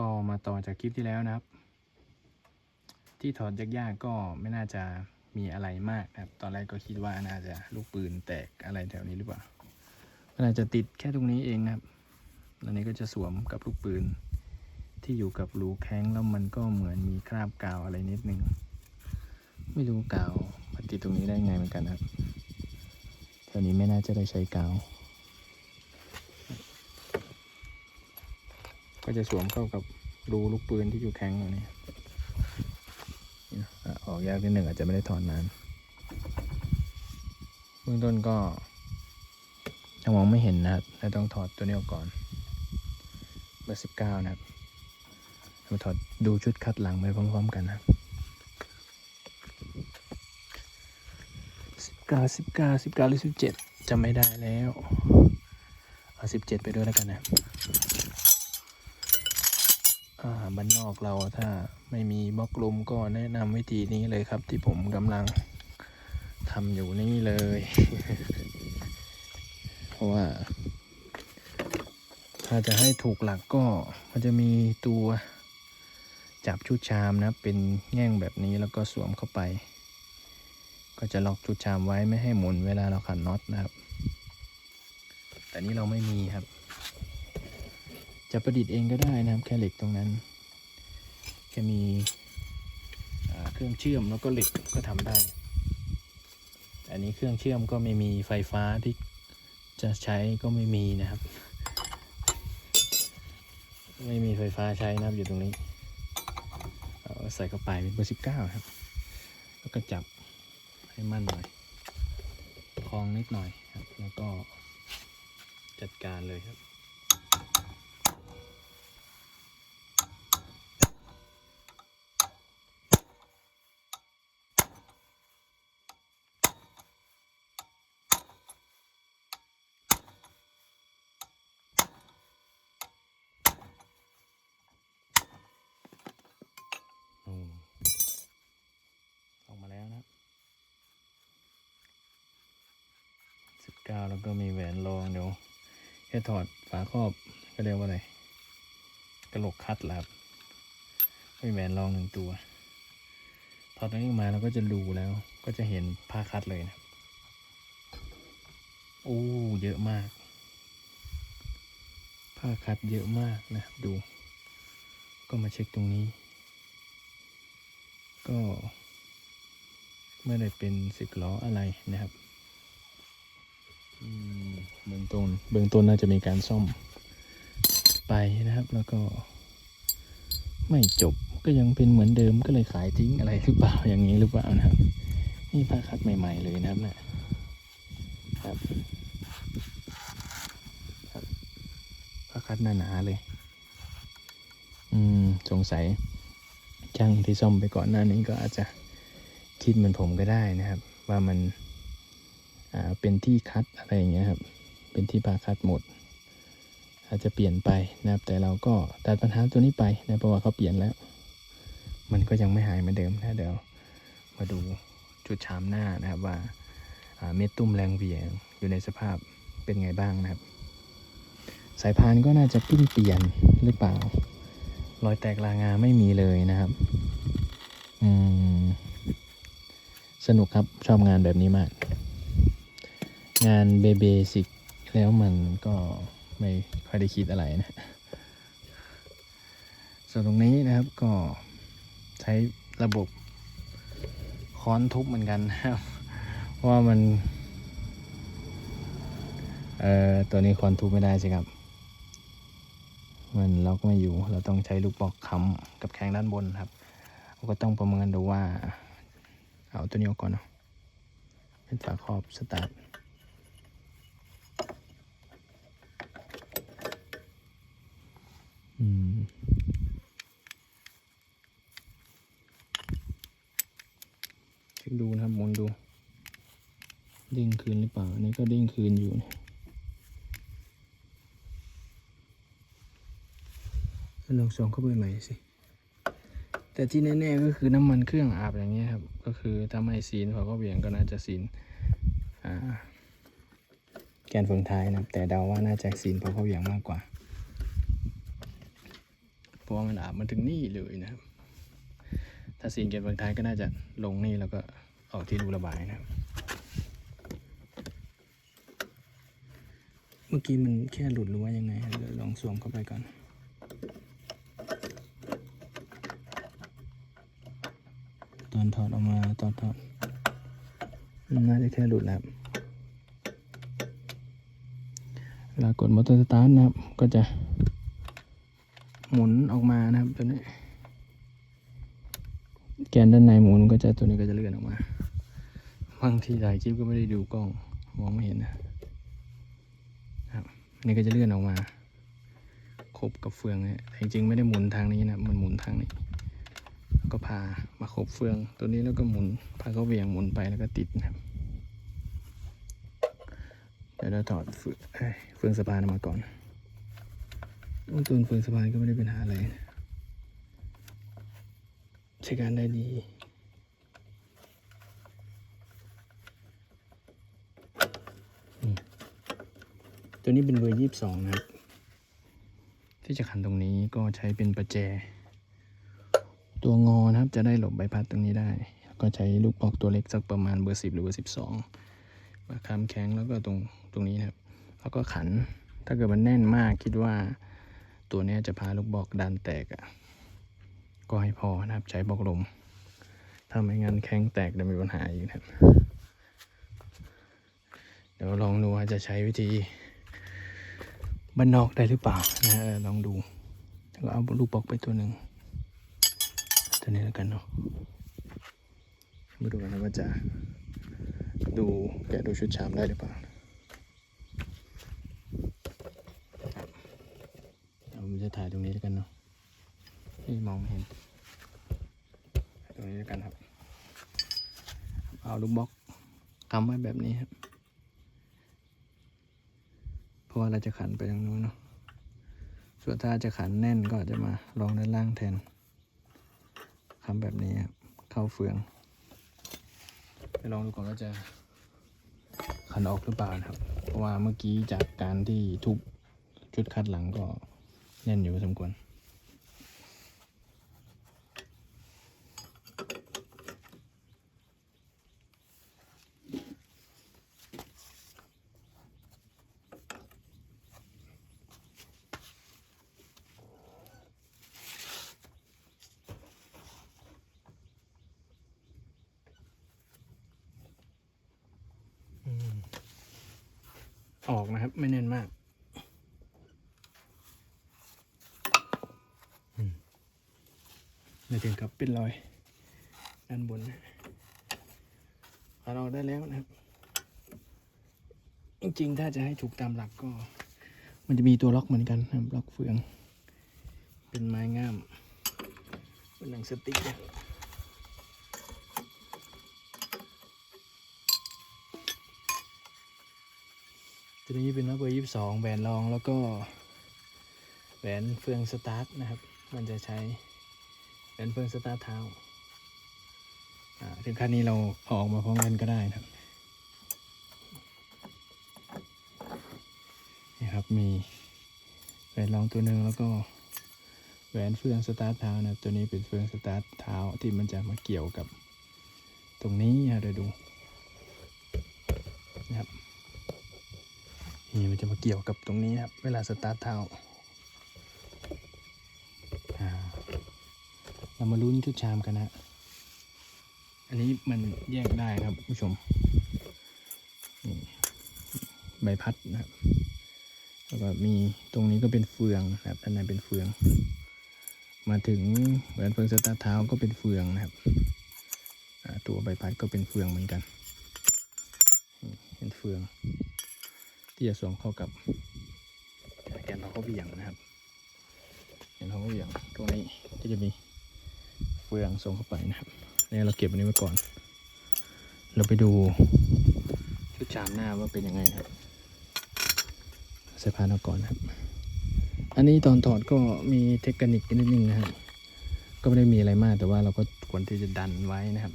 ก็มาต่อจากคลิปที่แล้วนะครับ ที่ถอดยากๆก็ไม่น่าจะมีอะไรมากนะครับ ตอนแรกก็คิดว่าน่าจะลูกปืนแตกอะไรแถวนี้หรือเปล่าก็น่าจจะติดแค่ตรงนี้เองนะครับอันนี้ก็จะสวมกับลูกปืน ที่อยู่กับรูแข้งแล้วมันก็เหมือนมีคราบกาวอะไรนิดนึง ไม่รู้กาวมันติดตรงนี้ได้ไงเหมือนกันนะครับแถวนี้ไม่น่าจะได้ใช้กาว ก็จะสวมเข้ากับรูลูกปืนที่อยู่แข้งตรงนี้นี่นะอะอกยากนิดหนึ่งอาจจะไม่ได้ถอนนานเบื้องต้นก็ยังมองไม่เห็นนะครับและต้องถอดตัวนี้ออกก่อนเบอร์สิบเก้านะครับมาถอดดูชุดคัดหลังไปพร้อม ๆ กันนะสิบเก้าสิบเก้าสิบเก้าหรือสิบเจ็ดจำไม่ได้แล้วเอาสิบเจ็ดไปด้วยแล้วกันนะ บ้านนอกเราถ้าไม่มีบล็อกลมก็แนะนำวิธีนี้เลยครับ ที่ผมกำลังทำอยู่นี่เลย เพราะว่า ถ้าจะให้ถูกหลักก็มันจะมีตัวจับชุดชามนะ เป็นแง่งแบบนี้แล้วก็สวมเข้าไป ก็จะล็อกชุดชามไว้ไม่ให้หมุนเวลาเราขันน็อตนะครับ แต่นี่เราไม่มีครับ จะประดิษฐ์เองก็ได้นะครับแค่เหล็กตรงนั้นแค่มีเครื่องเชื่อมแล้วก็เหล็กก็ทำได้ อันนี้เครื่องเชื่อมก็ไม่มีไฟฟ้าที่จะใช้ก็ไม่มีนะครับ ไม่มีไฟฟ้าใช้นะครับอยู่ตรงนี้เอาใส่เข้าไปเป็นเบอร์สิบเก้าครับ แล้วก็จับให้มั่นหน่อยคล้องนิดหน่อยครับ แล้วก็จัดการเลยครับ อืมออกมาแล้วนะครับสิบเก้าแล้วก็มีแหวนรองเดี๋ยวแค่ถอดฝาครอบก็เรียกว่าอะไรกระโหลกคัดแหละครับมีแหวนรองหนึ่งตัว ถอดตรงนี้ออกมาเราก็จะดูแล้ว ก็จะเห็นผ้าคัดเลยนะโอ้เยอะมาก ผ้าคัดเยอะมากนะครับดู ก็มาเช็คตรงนี้ ก็ไม่ได้เป็นสิกล้ออะไรนะครับ เบื้องต้นเบื้องต้นน่าจะมีการซ่อมไปนะครับ แล้วก็ ไม่จบก็ยังเป็นเหมือนเดิมก็เลยขายทิ้งอะไรหรือเปล่าอย่างนี้หรือเปล่านะครับ นี่ผ้าคัดใหม่ ๆ เลยนะครับเนะครับครับผ้าคัดหนาๆเลย อืมสงสัยช่างที่ซ่อมไปก่อนหน้านี้ก็อาจจะคิดเหมือนผมก็ได้นะครับ ว่ามัน อ่าเป็นที่คัดอะไรอย่างเงี้ยครับเป็นที่ปาคัดหมด อาจจะเปลี่ยนไปนะครับ แต่เราก็ตัดปัญหาตัวนี้ไปนะเพราะว่าเขาเปลี่ยนแล้ว มันก็ยังไม่หายเหมือนเดิมนะเดี๋ยวมาดูจุดชามหน้านะครับว่าเม็ดตุ้มแรงเวียงอยู่ในสภาพเป็นไงบ้างนะครับ สายพานก็น่าจะเพิ่งเปลี่ยนหรือเปล่า รอยแตกลางาไม่มีเลยนะครับอืมสนุกครับชอบงานแบบนี้มาก งานเบเบสิกแล้วมันก็ไม่ค่อยได้คิดอะไรนะ ส่วนตรงนี้นะครับก็ใช้ระบบค้อนทุบเหมือนกันนะครับว่ามัน เอ่อ ตัวนี้ค้อนทุบไม่ได้สิครับ มันล็อกไม่อยู่ เราต้องใช้ลูกบอกค้ำกับแข้งด้านบนครับเราก็ต้องประเมินดูว่า เอาตัวนี้ก่อนเนาะเป็นฝาครอบสตาร์ทอืมเช็ค ดูนะครับหมุนดู เด้งคืนหรือเปล่า อันนี้ก็เด้งคืนอยู่เนี่ยลองส่องเข้าไปใหม่สิ แต่ที่แน่ๆก็คือน้ำมันเครื่องอาบอย่างเงี้ยครับ ก็คือถ้าไม่ซีนเขาก็เบี่ยงก็น่าจะซีนแกนเฟืองท้ายนะครับ แต่เดาว่าน่าจะซีนเพราะเขาเบี่ยงมากกว่า เพราะว่ามันอาบมาถึงนี่เลยนะครับ ถ้าซีนเกตบางท้ายก็น่าจะลงนี่แล้วก็ ออกที่รูระบายนะครับ เมื่อกี้มันแค่หลุดหรือว่ายังไงเดี๋ยวลองสวมเข้าไปก่อนตอนถอดออกมาตอนถอดมันน่าจะแค่หลุดแล้วครับเวลากดมอเตอร์สตาร์ทนะครับ ก็จะหมุนออกมานะครับตัวนี้ แกนด้านในหมุนก็จะตัวนี้ก็จะเลื่อนออกมาบางทีถ่ายคลิปก็ไม่ได้ดูกล้องมองไม่เห็นนะครับนี่ก็จะเลื่อนออกมาครบกับเฟืองนี่ยแต่จริงๆไม่ได้หมุนทางนี้นะมันหมุนทางนี้ก็พามาครบเฟือง ตัวนี้แล้วก็หมุนพาเขาเวี่ยงหมุนไปแล้วก็ติดนะครับเดี๋ยวเราถอดเฟืองสะพานมาก่อนตัวเฟืองสะพานก็ไม่ได้เป็นหาอะไรนะ ใช้การได้ดีตัวนี้เป็นเบอร์ยี่สิบสองนะครับ ที่จะขันตรงนี้ก็ใช้เป็นประแจ ตัวงอนะครับจะได้หลบใบพัดตรงนี้ได้ ก็ใช้ลูกบอกตัวเล็กสักประมาณเบอร์สิบหรือเบอร์สิบสองมาคำแข็งแล้วก็ตรงตรงนี้นะครับ แล้วก็ขันถ้าเกิดมันแน่นมากคิดว่าตัวนี้จะพาลูกบอกดันแตกอะ่ะ ก็ให้พอนะครับ ใช้บอกลม ถ้าไม่งั้นแข้งแตกจะมีปัญหาอีกนะครับ เดี๋ยวลองดูว่าจะใช้วิธีบ้านนอกได้หรือเปล่านะลองดูแล้วก็เอาลูกบอกไปตัวหนึ่งตัวนี้แล้วกันเนาะมาดูกันนะว่าจะดูแกะดูชุดชามได้หรือเปล่าเอาผมจะถ่ายตรงนี้แล้วกันเนาะนี่มองไม่เห็น นี้แล้วกันครับ เอาลูกบล็อกทำไว้แบบนี้ครับ เพราะว่าเราจะขันไปทางนู้นเนาะ ส่วนถ้าจะขันแน่นก็จะมาลองด้านล่างแทนทำแบบนี้ครับ เข้าเฟือง ไปลองดูก่อนว่าจะขันออกหรือเปล่านะครับ เพราะว่าเมื่อกี้จากการที่ทุบชุดคัดหลังก็แน่นอยู่สมควร ออกนะครับ ไม่แน่นมากอืมไม่ถึงกับเป็นรอยด้านบนนะเอาเราได้แล้วนะครับ จริงๆ ถ้าจะให้ถูกตามหลักก็ มันจะมีตัวล็อกเหมือนกันนะครับล็อกเฟือง เป็นไม้งาม เป็นหนังสติ๊กนะ ตัวนี้เป็นมาเบอร์ยี่สิบสองแหวนรองแล้วก็แหวนเฟืองสตาร์ทนะครับ มันจะใช้แหวนเฟืองสตาร์ทเท้าถึงขั้นนี้เราเอาออกมาพร้อมกันก็ได้นะครับนี่ครับมีแหวนรองตัวหนึ่งแล้วก็แหวนเฟืองสตาร์ทเท้านะตัวนี้เป็นเฟืองสตาร์ทเท้าที่มันจะมาเกี่ยวกับตรงนี้นะเดี๋ยวดูนะครับนี่มัน จะมาเกี่ยวกับตรงนี้ครับ เวลาสตาร์ทเท้าเรามาลุ้นชุดชามกันนะ อันนี้มันแยกได้ครับผู้ชมใบพัดนะครับแล้วก็มีตรงนี้ก็เป็นเฟืองนะครับด้านในเป็นเฟือง มาถึงแหวนเฟืองสตาร์ทเท้าก็เป็นเฟืองนะครับตัวใบพัดก็เป็นเฟืองเหมือนกันเป็นเฟือง ที่จะสวมเข้ากับแกนเราก็เหวี่ยงนะครับแกนเราก็เหวี่ยงตรงนี้ก็จะมีเฟืองส่งเข้าไปนะครับนี่เราเก็บอันนี้ไว้ก่อน เราไปดูชุดชามหน้าว่าเป็นยังไงนะครับใส่พานเอาก่อนนะครับ อันนี้ตอนถอดก็มีเทคนิคนิดนึงนะครับ ก็ไม่ได้มีอะไรมากแต่ว่าเราก็ควรที่จะดันไว้นะครับ